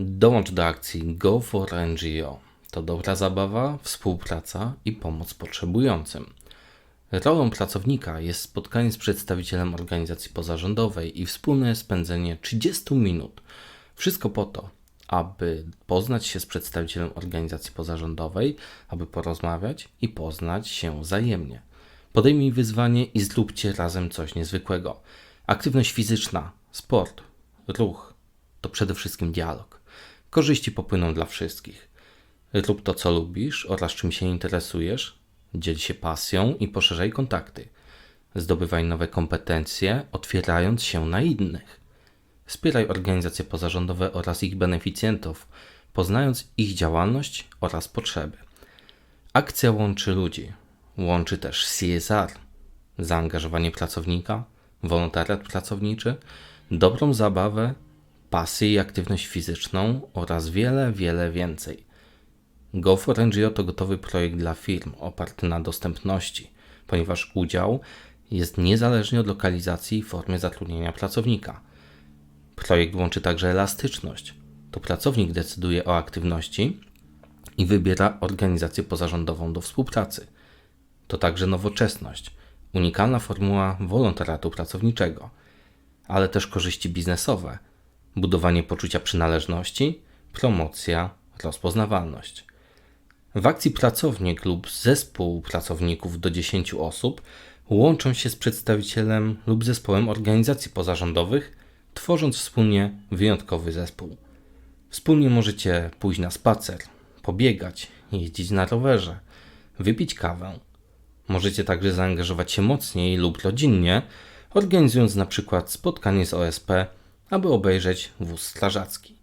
Dołącz do akcji Go for NGO. To dobra zabawa, współpraca i pomoc potrzebującym. Rolą pracownika jest spotkanie z przedstawicielem organizacji pozarządowej i wspólne spędzenie 30 minut. Wszystko po to, aby poznać się z przedstawicielem organizacji pozarządowej, aby porozmawiać i poznać się wzajemnie. Podejmij wyzwanie i zróbcie razem coś niezwykłego. Aktywność fizyczna, sport, ruch to przede wszystkim dialog. Korzyści popłyną dla wszystkich. Rób to, co lubisz oraz czym się interesujesz. Dziel się pasją i poszerzaj kontakty. Zdobywaj nowe kompetencje, otwierając się na innych. Wspieraj organizacje pozarządowe oraz ich beneficjentów, poznając ich działalność oraz potrzeby. Akcja łączy ludzi, łączy też CSR, zaangażowanie pracownika, wolontariat pracowniczy, dobrą zabawę, pasję i aktywność fizyczną oraz wiele, wiele więcej. Go for NGO to gotowy projekt dla firm oparty na dostępności, ponieważ udział jest niezależnie od lokalizacji i formy zatrudnienia pracownika. Projekt łączy także elastyczność. To pracownik decyduje o aktywności i wybiera organizację pozarządową do współpracy. To także nowoczesność, unikalna formuła wolontariatu pracowniczego, ale też korzyści biznesowe, budowanie poczucia przynależności, promocja, rozpoznawalność. W akcji pracownik lub zespół pracowników do 10 osób łączą się z przedstawicielem lub zespołem organizacji pozarządowych, tworząc wspólnie wyjątkowy zespół. Wspólnie możecie pójść na spacer, pobiegać, jeździć na rowerze, wypić kawę. Możecie także zaangażować się mocniej lub rodzinnie, organizując na przykład spotkanie z OSP, aby obejrzeć wóz strażacki.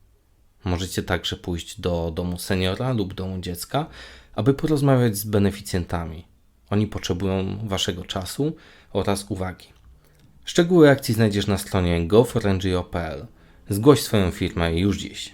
Możecie także pójść do domu seniora lub domu dziecka, aby porozmawiać z beneficjentami. Oni potrzebują Waszego czasu oraz uwagi. Szczegóły akcji znajdziesz na stronie goforngio.pl. Zgłoś swoją firmę już dziś.